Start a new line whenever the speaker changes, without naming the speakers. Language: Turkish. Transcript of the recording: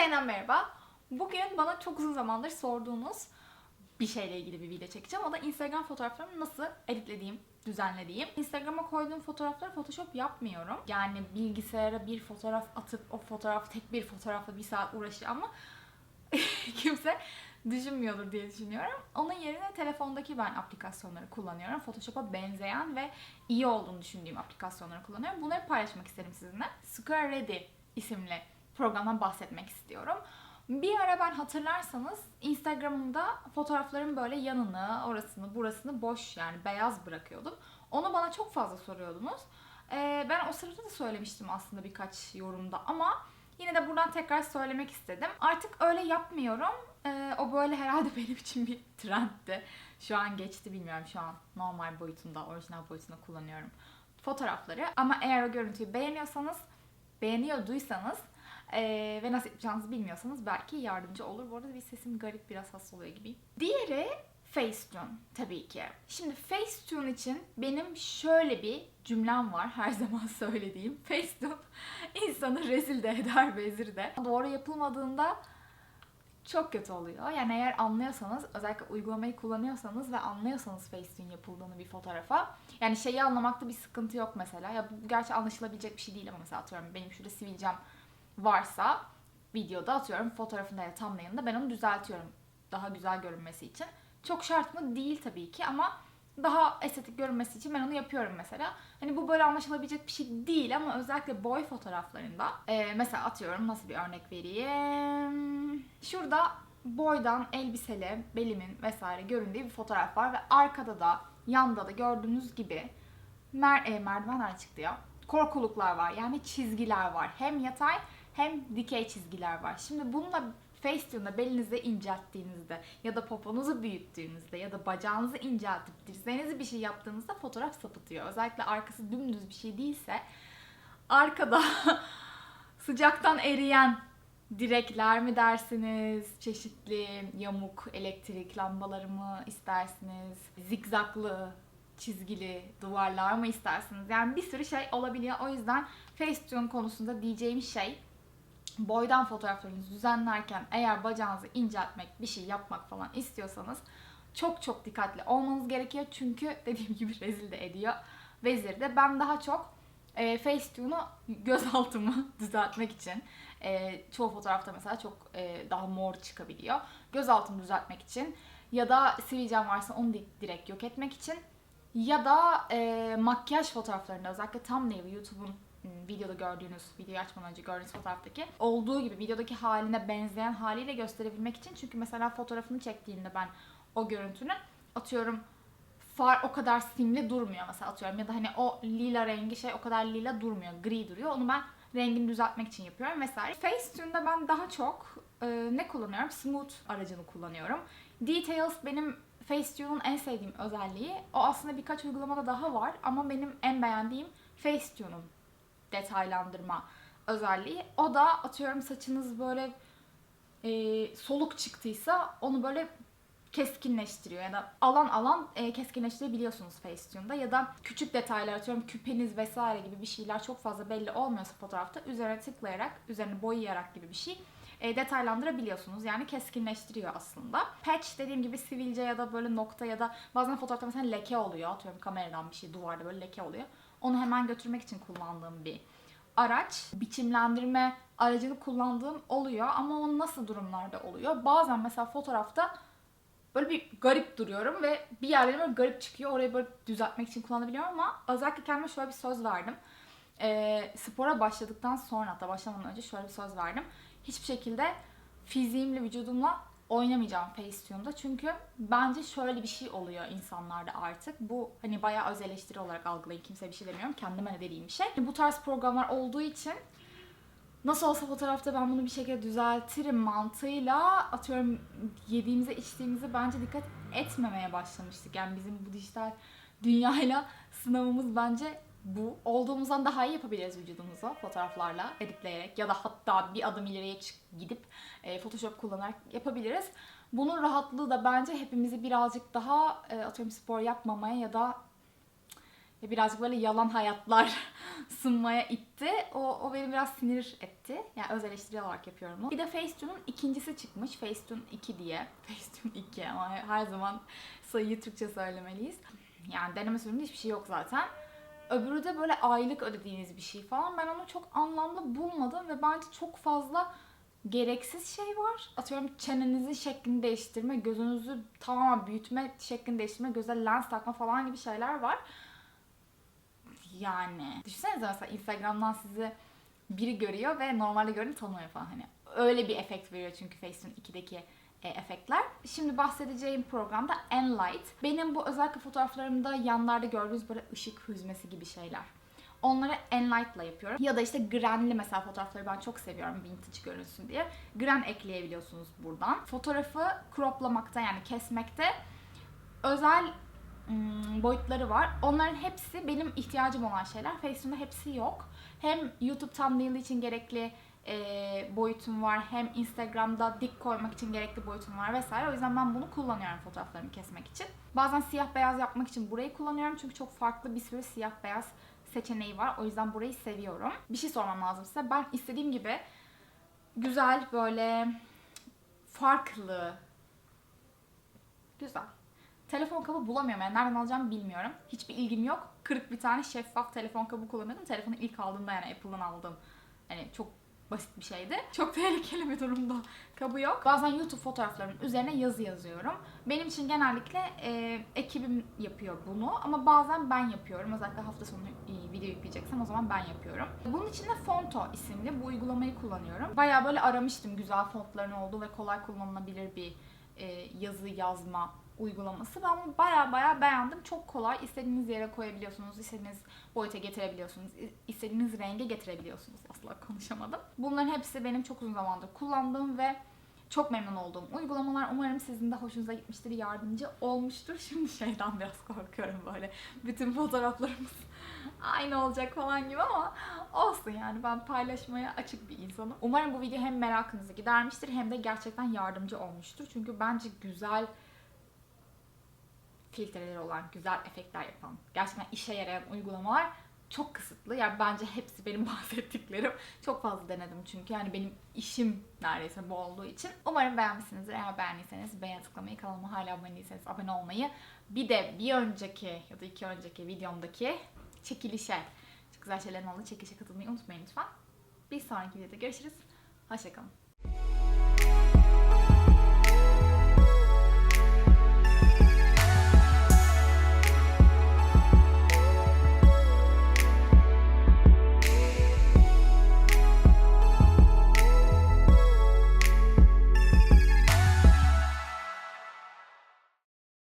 yeniden merhaba. Bugün bana çok uzun zamandır sorduğunuz bir şeyle ilgili bir video çekeceğim. O da Instagram fotoğraflarımı nasıl editlediğim, düzenlediğim. Instagram'a koyduğum fotoğrafları Photoshop yapmıyorum. Yani bilgisayara bir fotoğraf atıp o fotoğraf tek bir fotoğrafla bir saat uğraşıyor ama kimse düşünmüyordur diye düşünüyorum. Onun yerine telefondaki ben aplikasyonları kullanıyorum. Photoshop'a benzeyen ve iyi olduğunu düşündüğüm aplikasyonları kullanıyorum. Bunları paylaşmak isterim sizinle. Square Ready isimli programdan bahsetmek istiyorum. Bir ara ben hatırlarsanız Instagram'ımda fotoğrafların böyle yanını, orasını, burasını boş yani beyaz bırakıyordum. Onu bana çok fazla soruyordunuz. Ee, ben o sırada da söylemiştim aslında birkaç yorumda ama yine de buradan tekrar söylemek istedim. Artık öyle yapmıyorum. Ee, o böyle herhalde benim için bir trendti. Şu an geçti bilmiyorum şu an normal boyutunda, orijinal boyutunda kullanıyorum fotoğrafları. Ama eğer o görüntüyü beğeniyorsanız, beğeniyorduysanız ee, ve nasıl yapacağınızı bilmiyorsanız belki yardımcı olur. Bu arada bir sesim garip biraz hasta oluyor gibi. Diğeri Facetune tabii ki. Şimdi Facetune için benim şöyle bir cümlem var her zaman söylediğim. Facetune insanı rezil de eder vezir de. Doğru yapılmadığında çok kötü oluyor. Yani eğer anlıyorsanız, özellikle uygulamayı kullanıyorsanız ve anlıyorsanız Facetune yapıldığını bir fotoğrafa, yani şeyi anlamakta bir sıkıntı yok mesela. Ya bu gerçi anlaşılabilecek bir şey değil ama mesela atıyorum benim şurada sivilcem varsa videoda atıyorum fotoğrafında ya thumbnail'ında ben onu düzeltiyorum daha güzel görünmesi için. Çok şart mı? Değil tabii ki ama daha estetik görünmesi için ben onu yapıyorum mesela. Hani bu böyle anlaşılabilecek bir şey değil ama özellikle boy fotoğraflarında e, mesela atıyorum nasıl bir örnek vereyim. Şurada boydan elbiseli, belimin vesaire göründüğü bir fotoğraf var ve arkada da yanda da gördüğünüz gibi mer e, merdivenler çıktı ya. Korkuluklar var yani çizgiler var. Hem yatay hem dikey çizgiler var. Şimdi bununla Facetune'da belinizi incelttiğinizde ya da poponuzu büyüttüğünüzde ya da bacağınızı inceltip dirseğinizi bir şey yaptığınızda fotoğraf sapıtıyor. Özellikle arkası dümdüz bir şey değilse arkada sıcaktan eriyen direkler mi dersiniz, çeşitli yamuk elektrik lambaları mı istersiniz, zigzaklı çizgili duvarlar mı istersiniz? Yani bir sürü şey olabiliyor. O yüzden Facetune konusunda diyeceğim şey boydan fotoğraflarınızı düzenlerken eğer bacağınızı inceltmek, bir şey yapmak falan istiyorsanız çok çok dikkatli olmanız gerekiyor. Çünkü dediğim gibi rezil de ediyor. Vezir de ben daha çok e, Facetune'u gözaltımı düzeltmek için e, çoğu fotoğrafta mesela çok e, daha mor çıkabiliyor. Gözaltımı düzeltmek için ya da sivilcem varsa onu direkt yok etmek için ya da e, makyaj fotoğraflarında özellikle thumbnail YouTube'un videoda gördüğünüz, videoyu açmadan önce gördüğünüz fotoğraftaki olduğu gibi videodaki haline benzeyen haliyle gösterebilmek için. Çünkü mesela fotoğrafını çektiğimde ben o görüntünün atıyorum far o kadar simli durmuyor mesela atıyorum ya da hani o lila rengi şey o kadar lila durmuyor, gri duruyor. Onu ben rengini düzeltmek için yapıyorum vesaire. Facetune'da ben daha çok e, ne kullanıyorum? Smooth aracını kullanıyorum. Details benim Facetune'un en sevdiğim özelliği. O aslında birkaç uygulamada daha var ama benim en beğendiğim Facetune'un detaylandırma özelliği. O da atıyorum saçınız böyle e, soluk çıktıysa onu böyle keskinleştiriyor ya da alan alan e, keskinleştirebiliyorsunuz Facetune'da ya da küçük detaylar atıyorum küpeniz vesaire gibi bir şeyler çok fazla belli olmuyorsa fotoğrafta üzerine tıklayarak, üzerine boyayarak gibi bir şey e, detaylandırabiliyorsunuz. Yani keskinleştiriyor aslında. Patch dediğim gibi sivilce ya da böyle nokta ya da bazen fotoğrafta mesela leke oluyor. Atıyorum kameradan bir şey duvarda böyle leke oluyor. Onu hemen götürmek için kullandığım bir araç. Biçimlendirme aracını kullandığım oluyor ama o nasıl durumlarda oluyor? Bazen mesela fotoğrafta böyle bir garip duruyorum ve bir yerlerim böyle garip çıkıyor. Orayı böyle düzeltmek için kullanabiliyorum ama özellikle kendime şöyle bir söz verdim. E, spora başladıktan sonra hatta başlamadan önce şöyle bir söz verdim. Hiçbir şekilde fiziğimle, vücudumla oynamayacağım Facetune'da. Çünkü bence şöyle bir şey oluyor insanlarda artık. Bu hani bayağı öz eleştiri olarak algılayın. Kimse bir şey demiyorum. Kendime ne dediğim bir şey. Bu tarz programlar olduğu için nasıl olsa fotoğrafta ben bunu bir şekilde düzeltirim mantığıyla atıyorum yediğimize içtiğimize bence dikkat etmemeye başlamıştık. Yani bizim bu dijital dünyayla sınavımız bence bu. Olduğumuzdan daha iyi yapabiliriz vücudumuzu fotoğraflarla editleyerek ya da hatta bir adım ileriye gidip e, Photoshop kullanarak yapabiliriz. Bunun rahatlığı da bence hepimizi birazcık daha e, atıyorum spor yapmamaya ya da ve birazcık böyle yalan hayatlar sunmaya itti. O, o beni biraz sinir etti. Yani öz eleştiri olarak yapıyorum bunu. Bir de Facetune'un ikincisi çıkmış. Facetune 2 diye. Facetune 2 ama her zaman sayıyı Türkçe söylemeliyiz. Yani deneme sürümünde hiçbir şey yok zaten. Öbürü de böyle aylık ödediğiniz bir şey falan. Ben onu çok anlamlı bulmadım ve bence çok fazla gereksiz şey var. Atıyorum çenenizin şeklini değiştirme, gözünüzü tamamen büyütme şeklini değiştirme, göze lens takma falan gibi şeyler var. Yani düşünsenize mesela Instagram'dan sizi biri görüyor ve normalde gördüğünü tanımıyor falan hani. Öyle bir efekt veriyor çünkü Facetune'un 2'deki e, efektler. Şimdi bahsedeceğim programda Enlight. Benim bu özellikle fotoğraflarımda yanlarda gördüğünüz böyle ışık hüzmesi gibi şeyler. Onları Enlight'la yapıyorum. Ya da işte Gran'li mesela fotoğrafları ben çok seviyorum vintage görünsün diye. Gran ekleyebiliyorsunuz buradan. Fotoğrafı croplamakta yani kesmekte özel ım, boyutları var. Onların hepsi benim ihtiyacım olan şeyler. Facetune'da hepsi yok. Hem YouTube thumbnail için gerekli e, boyutum var. Hem Instagram'da dik koymak için gerekli boyutum var vesaire. O yüzden ben bunu kullanıyorum fotoğraflarımı kesmek için. Bazen siyah beyaz yapmak için burayı kullanıyorum. Çünkü çok farklı bir sürü siyah beyaz seçeneği var. O yüzden burayı seviyorum. Bir şey sormam lazım size. Ben istediğim gibi güzel böyle farklı güzel. Telefon kabı bulamıyorum yani nereden alacağımı bilmiyorum. Hiçbir ilgim yok. Kırık bir tane şeffaf telefon kabı kullanıyordum. Telefonu ilk aldığımda yani Apple'dan aldım. Hani çok basit bir şeydi. Çok tehlikeli bir durumda. Kabı yok. Bazen YouTube fotoğraflarımın üzerine yazı yazıyorum. Benim için genellikle e, ekibim yapıyor bunu ama bazen ben yapıyorum. Özellikle hafta sonu e, video yükleyeceksem o zaman ben yapıyorum. Bunun için de Fonto isimli bu uygulamayı kullanıyorum. Bayağı böyle aramıştım güzel fontların olduğu ve kolay kullanılabilir bir e, yazı yazma uygulaması. Ben bunu baya baya beğendim. Çok kolay. İstediğiniz yere koyabiliyorsunuz. istediğiniz boyuta getirebiliyorsunuz. istediğiniz renge getirebiliyorsunuz. Asla konuşamadım. Bunların hepsi benim çok uzun zamandır kullandığım ve çok memnun olduğum uygulamalar. Umarım sizin de hoşunuza gitmiştir, yardımcı olmuştur. Şimdi şeyden biraz korkuyorum böyle. Bütün fotoğraflarımız aynı olacak falan gibi ama olsun yani ben paylaşmaya açık bir insanım. Umarım bu video hem merakınızı gidermiştir hem de gerçekten yardımcı olmuştur. Çünkü bence güzel filtreleri olan, güzel efektler yapan, gerçekten işe yarayan uygulamalar çok kısıtlı. Yani bence hepsi benim bahsettiklerim. Çok fazla denedim çünkü yani benim işim neredeyse bu olduğu için. Umarım beğenmişsinizdir. Eğer beğendiyseniz beğen tıklamayı, kanalıma hala abone değilseniz abone olmayı. Bir de bir önceki ya da iki önceki videomdaki çekilişe, çok güzel şeylerin olduğu çekilişe katılmayı unutmayın lütfen. Bir sonraki videoda görüşürüz. Hoşçakalın.